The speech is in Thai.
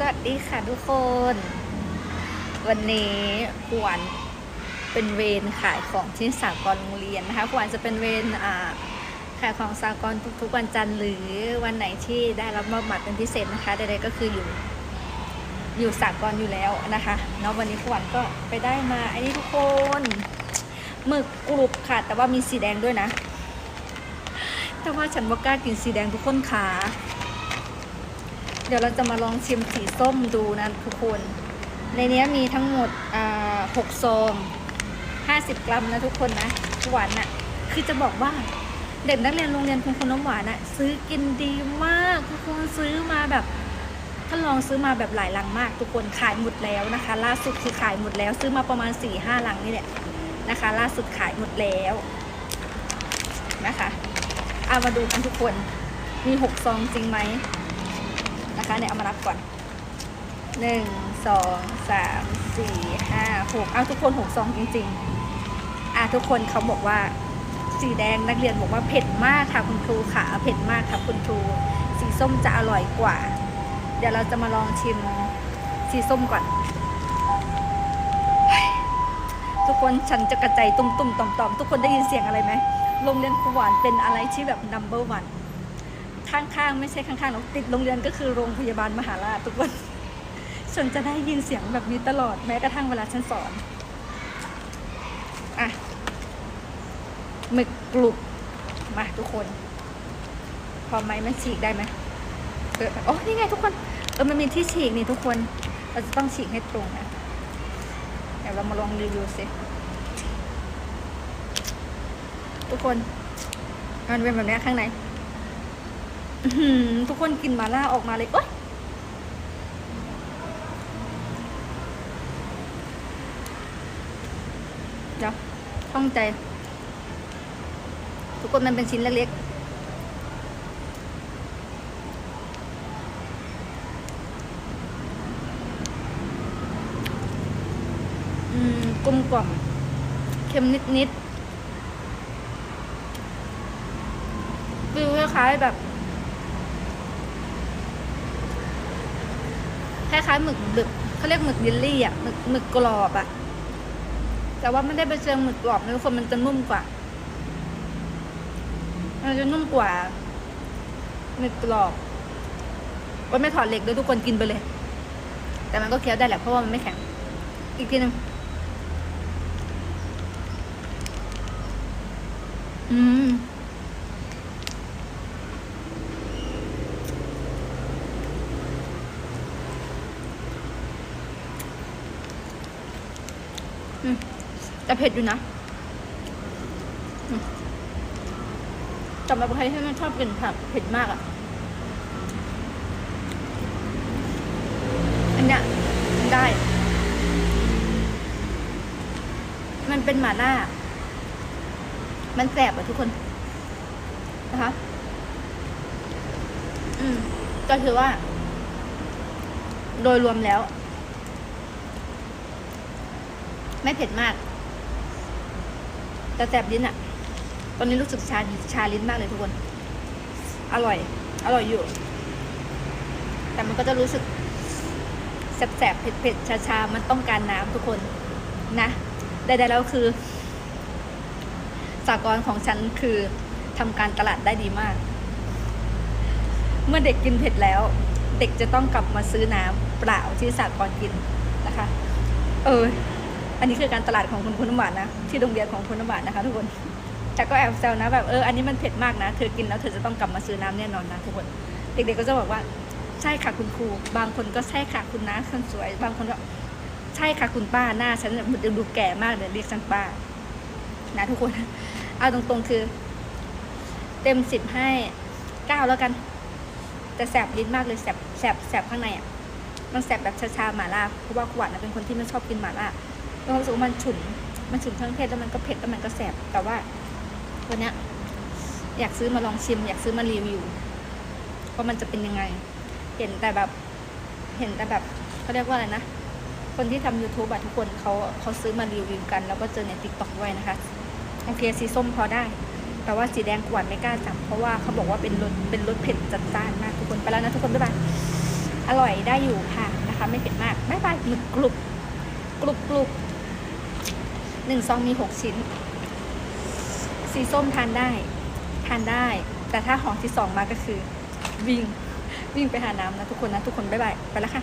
สวัสดีค่ะทุกคน วันนี้ขวัญเป็นเวรขายของที่สากลโรงเรียนนะคะขวัญจะเป็นเวรอ่าขายของสากลทุกๆวันจันทร์หรือวันไหนที่ได้รับมอบหมายเป็นพิเศษนะคะใดๆก็คืออยู่อยู่สากลอยู่แล้วนะคะเนาะวันนี้ขวัญก็ไปได้มาไอ้นี่ทุกคนหมึกกรุบค่ะ แต่ว่ามีสีแดงด้วยนะ แต่ว่าฉันว่ากล้ากินสีแดงทุกคนค่ะ เดี๋ยวเราจะมาลองชิมสีส้มดูนะทุกคน ในนี้มีทั้งหมดหกซองห้าสิบกรัมนะทุกคนนะหวานอะ่ะ คือจะบอกว่าเด็กนักเรียนโรงเรียนคุณคนน้ำหวานอะ่ะซื้อกินดีมากทุกคนซื้อมาแบบท่านลองซื้อมาแบบหลายลังมาก ทุกคนขายหมดแล้วนะคะ ล่าสุดคือขายหมดแล้ว ซื้อมาประมาณ4ี่ห้าลังนี่แหละนะคะ ล่าสุดขายหมดแล้วนะคะเอามาดูกันทุกคนมีหกซองจริงไหม นะคะเนี่ยเอามานับก่อนหนึ่งสองสามสี่ห้าหกเอาทุกคนหกซองจริง ๆ อะทุกคนเขาบอกว่าสีแดงนักเรียนบอกว่าเผ็ดมากค่ะคุณครูค่ะเผ็ดมากค่ะคุณครู สีส้มจะอร่อยกว่า เดี๋ยวเราจะมาลองชิมสีส้มก่อน ทุกคนฉันจะกระจายตุ้มๆต่อมๆ ทุกคนได้ยินเสียงอะไรไหมโรงเรียนครูหวานเป็นอะไรที่แบบ number one ข้างๆ ไม่ใช่ข้างๆหรอกติดโรงเรียนก็คือโรงพยาบาลมหาราชทุกคนฉันจะได้ยินเสียงแบบนี้ตลอดแม้กระทั่งเวลาฉันสอนอะหมึกกรุบมาทุกคน พอไหมมันฉีกได้ไหมเออโอ้นี่ไงทุกคนเออมันมีที่ฉีกนี่ทุกคน เราจะต้องฉีกให้ตรงนะเดี๋ยวเรามาลองรีวิวสิทุกคนมันเป็นแบบนี้ข้างในอื้อหือ ทุกคนกินมาล่าออกมาเลยโอ๊ยเดี๋ยวท่องใจ ทุกคนมันเป็นชิ้นเล็กๆอืมกลมกล่อมเค็มนิดๆฟิลคล้ายๆแบบ ล้ายๆหมึกดึกเขาเรียกหมึกยิลลี่อะหมึกหมึกกรอบอะ แต่ว่าไม่ได้ไปเชิงหมึกกรอบนะทุกคนมันจะนุ่มกว่า มันจะนุ่มกว่าหมึกกรอบก็ไม่ถอดเหล็กด้วยทุกคนกินไปเลย แต่มันก็เคี้ยวได้แหละเพราะว่ามันไม่แข็ง อีกทีหนึงอืม แต่เผ็ดอยู่นะอืมสำหรับใครที่ไม่ชอบกินผักเผ็ดมากอะ่ะ อันเนี้ยมันได้ มันเป็นหมาล่า มันแสบอะทุกคน นะคะ อืม ก็คือว่า โดยรวมแล้ว ไม่เผ็ดมาก แต่แสบลิ้นอะตอนนี้รู้สึกชาชาลิ้นมากเลยทุกคน อร่อย อร่อยอยู่ แต่มันก็จะรู้สึกแสบๆเผ็ดๆชาๆมันต้องการน้ำทุกคนนะใดๆแล้วคือสากลของฉันคือทำการตลาดได้ดีมาก เมื่อเด็กกินเผ็ดแล้ว เด็กจะต้องกลับมาซื้อน้ำเปล่าที่สากลกินนะคะ เออ อันนี้คือการตลาดของคุณคุณน้ำหวานนะที่โรงเรียนของคุณน้ำหวานนะคะ ทุกคนแต่ก็แอบแซวนะแบบเอออันนี้มันเผ็ดมากนะเธอกินแล้วเธอจะต้องกลับมาซื้อน้ำแน่นอนนะทุกคนเด็กๆก็จะบอกว่าใช่ค่ะคุณครู บางคนก็ใช่ค่ะคุณน้าคนสวย บางคนก็ใช่ค่ะคุณป้าหน้าฉันมันดูแก่มากเลยเรียกฉันป้า นะ ทุกคนเอาตรงๆคือ เต็มสิบให้เก้าแล้วกัน แต่แสบลิ้นมากเลยแสบแสบแสบข้างในอะมันแสบแบบชาๆหมาล่าเพราะว่าขวัญนะเป็นคนที่ไม่ชอบกินหมาล่า เรารู้สึกว่ามันฉุน มันฉุนเครื่องเทศแล้วมันก็เผ็ดแล้วมันก็แสบ แต่ว่าวันเนี้ยอยากซื้อมาลองชิม อยากซื้อมารีวิวว่ามันจะเป็นยังไง เห็นแต่แบบ เห็นแต่แบบเขาเรียกว่าอะไรนะ คนที่ทำ YouTube อะทุกคนเขาเขาซื้อมารีวิวกัน แล้วก็เจอใน t ิ k t o k ด้วยนะคะ โอเคสีส้มพอได้ แต่ว่าสีแดงกวนไม่กล้าจับ เพราะว่าเขาบอกว่าเป็นรสเป็นรสเผ็ดจัดจ้านมากทุกคนไปแล้วนะทุกคนบ๊ายบายอร่อยได้อยู่ค่ะนะคะ ไม่เผ็ดมากไม่ไปหมึกกรุบกรุบกรุบ หนึ่งซองมีหกชิ้น สีส้มทานได้ ทานได้ แต่ถ้าหอมที่สองมาก็คือ วิ่ง วิ่งไปหาน้ำนะทุกคนนะ ทุกคนบ๊ายบาย ไปแล้วค่ะ